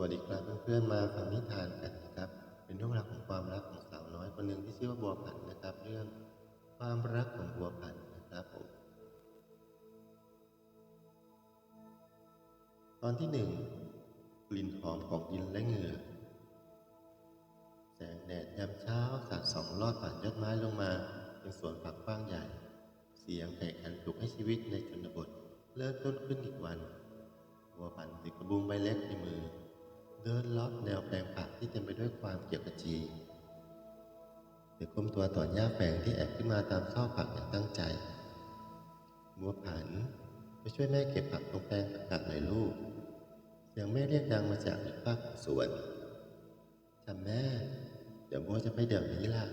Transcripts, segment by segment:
วัสดีครับเพื่อนๆมาฟังนิทานกันนะครับ เป็นเรื่องราวของความรักของสาวน้อยคนหนึ่งที่ชื่อว่าบัวผันนะครับ เรื่องความรักของบัวผันนะครับผมตอนที่หนึ่งกลิ่นหอมของดินและเหงื่อแสงแดดยามเช้าสาดส่องลอดผ่านยอดไม้ลงมายังสวนผักกว้างใหญ่ เสียงไก่ขันปลุกให้ชีวิตในชนบทเริ่มต้นขึ้นอีกวันบัวผันถือกระบุงใบเล็กในมือ เดินลอดแนวแปลงผักที่เต็มไปด้วยความเกี่ยวกระจีเธอก้มตัวต่อหญ้าแฝงที่แอบขึ้นมาตามซอกผักอย่างตั้งใจบัวผันไปช่วยแม่เก็บผักตรงแปลงผักกาดหน่อยลูกเสียงแม่เรียกดังมาจากอีกฝากของสวนจ้าแม่ เดี๋ยวบัวจะไปเดี๋ยวนี้ล่ะ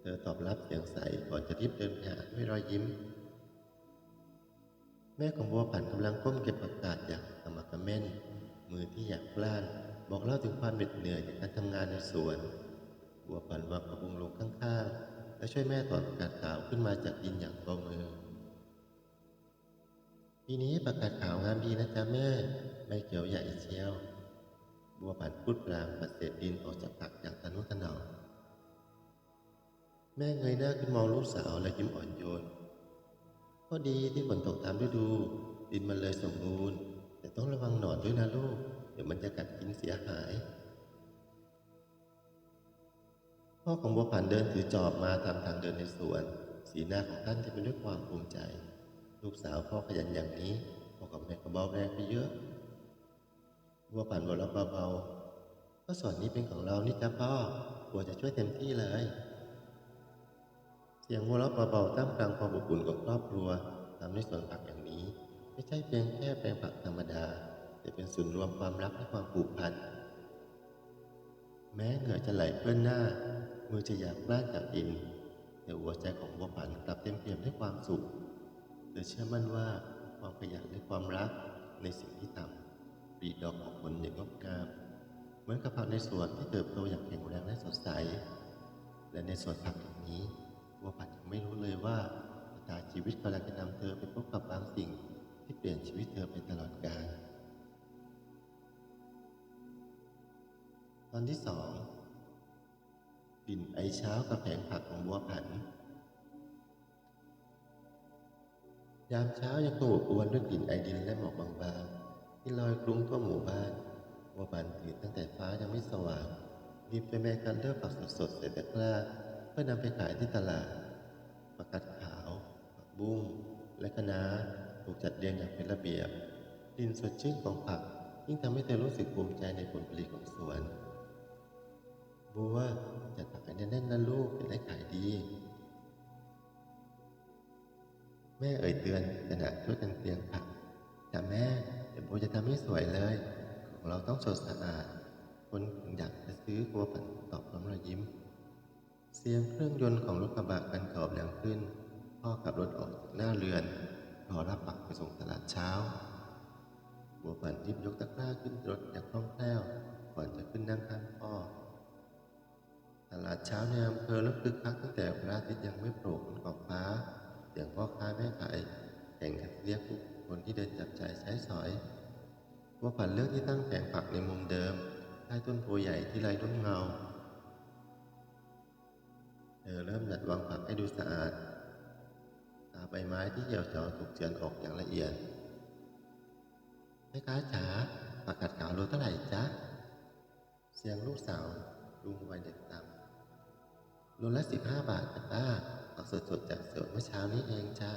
เธอตอบรับเสียงใสก่อนจะรีบเดินไปหาด้วยรอยยิ้ม แม่ของบัวผันกำลังก้มเก็บผักกาดอย่างขมักเม้น มือที่อยากกล้าน บอกเล่าถึงความเหน็ดเหนื่อยจากการทำงานในสวน บัวผันวางกระบุงลงข้างๆ และช่วยแม่ถอนผักกาดขาวขึ้นมาจากดินอย่างเบามือปีนี้ผักกาดขาวงามดีนะจ๊ะแม่ใบเขียวใหญ่เชียว บัวผันพูดปลางปัดเศษดินออกจากผักอย่างทะนุถนอมแม่เงยหน้าขึ้นมองลูกสาวและยิ้มอ่อนโยน ก็ดีที่ฝนตกตามฤดู ดินมันเลยสมบูรณ์ แต่ต้องระวังหนอนด้วยนะลูก เดี๋ยวมันจะกัดกินเสียหาย พ่อของบัวผันเดินถือจอบมาตามทางเดินในสวน สีหน้าของท่านเต็มไปด้วยความภูมิใจ ลูกสาวพ่อขยันอย่างนี้พ่อกับแม่ก็เบาแรงไปเยอะบัวผันหัวเราะเบาๆก็สวนนี้เป็นของเรานี่จ้ะพ่อบัวจะช่วยเต็มที่เลยเสียงหัวเราะเบาๆท่ามกลางความอบอุ่นของครอบครัวทำให้สวนผักอย่างนี้ ไม่ใช่เพียงแค่แปลงผักธรรมดา แต่เป็นศูนย์รวมความรักและความผูกพัน แม้เหงื่อจะไหลเปื้อนหน้า มือจะอยากกล้าจากดินแต่หัวใจของบัวผันกลับเต็มเปี่ยมด้วยความสุขเธอเชื่อมั่นว่าความขยันและความรักในสิ่งที่ทำปีดอกออกผลอย่างงดงามเหมือนกับผักในสวนที่เติบโตอย่างแข็งแรงและสดใส และในสวนผักอย่งนี้บัวผันยังไม่รู้เลยว่าชะตาชีวิตกำลังจะนำเธอไปพบกับบางสิ่ง ที่เปลี่ยนชีวิตเธอไปตลอดกาลตอนที่สองกลิ่นไอเช้ากับแผงผักของบัวผัน ยามเช้ายังคงอบอวนด้วยกลิ่นไอดินและหมอกบางๆ ที่ลอยคลุ้งทั่วหมู่บ้านบัวผันตื่นตั้งแต่ฟ้ายังไม่สว่างรีบไปแม่กันเลือกผักสดๆเสร็จตะกร้าเพื่อนำไปขายที่ตลาดผักกาดขาว ผักบุ้งและคะน้า ถูกจัดเรียงอย่างเป็นระเบียบกลิ่นสดชื่นของผัก ยิ่งทำให้เธอรู้สึกภูมิใจในผลผลิตของสวน บัวจัดผักให้แน่นๆนะลูกจะได้ขายดี แม่เอ่ยเตือนขณะช่วยกันเตรียมผักแต่แม่เดี๋ยวบัวจะทำให้สวยเลย ของเราต้องสดสะอาด คนอยากจะซื้อบัวผันตอบพร้อมรอยยิ้ม เสียงเครื่องยนต์ของรถกระบะกันขอบดังขึ้นพ่อขับรถออกจากหน้าเรือน รอรับปักไปส่งตลาดเช้า บัวผันรีบยกตะกร้าขึ้นรถอย่างคล่องแคล่วก่อนจะขึ้นนั่งข้างพ่อ ตลาดเช้าในอำเภอเริ่มคึกคักตั้งแต่พระอาทิตย์ยังไม่โผล่บนขอบฟ้าเสียงพ่อค้าแม่ขายแข่งกันเรียกผู้คนที่เดินจับจ่ายใช้สอยบัวผันเลือกที่ตั้งแผงผักในมุมเดิมใต้ต้นโพใหญ่ที่ไร้ร่มเงาเธอเริ่มจัดวางผักให้ดูสะอาด ใบไม้ที่เหี่ยวเฉาถูกเจือนออกอย่างละเอียดแม่ค้าจ๋าผักกาดขาวโลเท่าไหร่จ๊ะ เสียงลูกสาวลุงวัยเด็กต่ำโลละสิบห้าบาทจ้ะป้าผักสดๆจากสวนเมื่อเช้านี้เองจ้า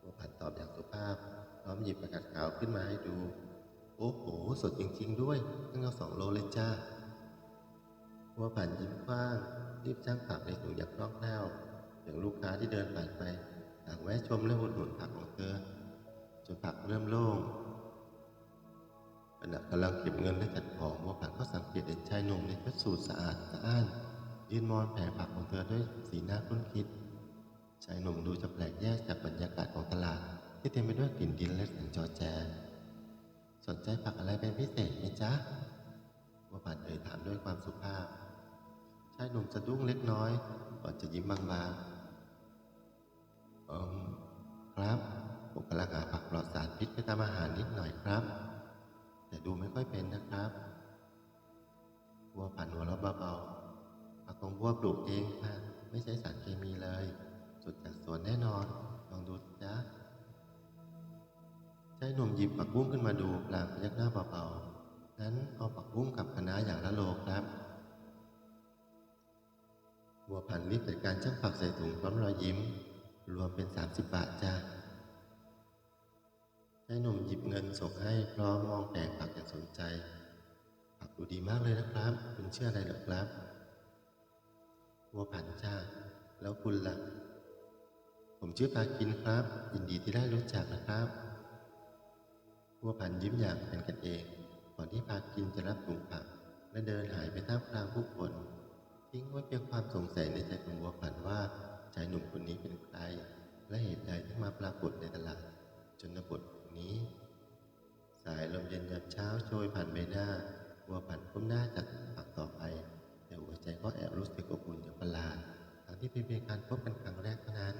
บัวผันตอบอย่างสุภาพ พร้อมหยิบผักกาดขาวขึ้นมาให้ดู โอ้โห สดจริง ๆ ด้วยตั้งเอาสองโลเลยจ้าบัวผันยิ้มกว้างรีบช่างผักในถุงอย่างคล่องแคล่วอย่างลูกค้าที่เดินผ่านไป ต่างแวะชมและอุดหนุนผักของเธอจนผักเริ่มโล่งขณะกำลังเก็บเงินและจัดของบัวผันก็สังเกตเห็นชายหนุ่มในชุดสูทสะอาดสะอ้านยืนมองแผงผักของเธอด้วยสีหน้าคุ้นคิด ชายหนุ่มดูจะแปลกแยกจากบรรยากาศของตลาด ที่เต็มไปด้วยกลิ่นดินและเสียงจอแจ สนใจผักอะไรเป็นพิเศษไหมจ๊ะบัวผันเอ่ยถามด้วยความสุภาพ ชายหนุ่มสะดุ้งเล็กน้อยก่อนจะยิ้มบางๆ ครับผมกำลังหาผักปลอดสารพิษไปทำอาหารนิดหน่อยครับ แต่ดูไม่ค่อยเป็นนะครับบัวผันหัวเราะเบาๆผักของบัวปลูกเองค่ะไม่ใช้สารเคมีเลยสุดจากสวนแน่นอนลองดูสิจ๊ะชายหนุ่มหยิบผักบุ้งขึ้นมาดูพลางพยักหน้าเบาๆงั้นเอาผักบุ้งกับคณะอย่างละโลครับบัวผันรีบจัดการช่างผักใส่ถุงพร้อมรอยยิ้ม รวมเป็น 30 บาทจ้าชายหนุ่มหยิบเงินส่งให้พร้อมมองแผงผักอย่างสนใจ ผักดูดีมากเลยนะครับ คุณเชื่ออะไรหรอครับบัวผันจ้า แล้วคุณล่ะ ผมชื่อพาคินครับ ยินดีที่ได้รู้จักนะครับบัวผันยิ้มอย่างเป็นกันเอง ก่อนที่พาคินจะรับถุงผัก และเดินหายไปท่ามกลางผู้คนทิ้งไว้เพียงความสงสัยในใจของบัวผันว่า ชายหนุ่มคนนี้เป็นใคร และเหตุใดที่มาปรากฏในตลาดจนบทนี้ สายลมเย็นยามเช้าโชยผ่านใบหน้าวัวผันก้มหน้าจัดผักต่อไป แต่หัวใจก็แอบรู้สึกอบอุ่นอย่างประหลาดทั้งที่เป็นเพียงการพบกันครั้งแรกเท่านั้น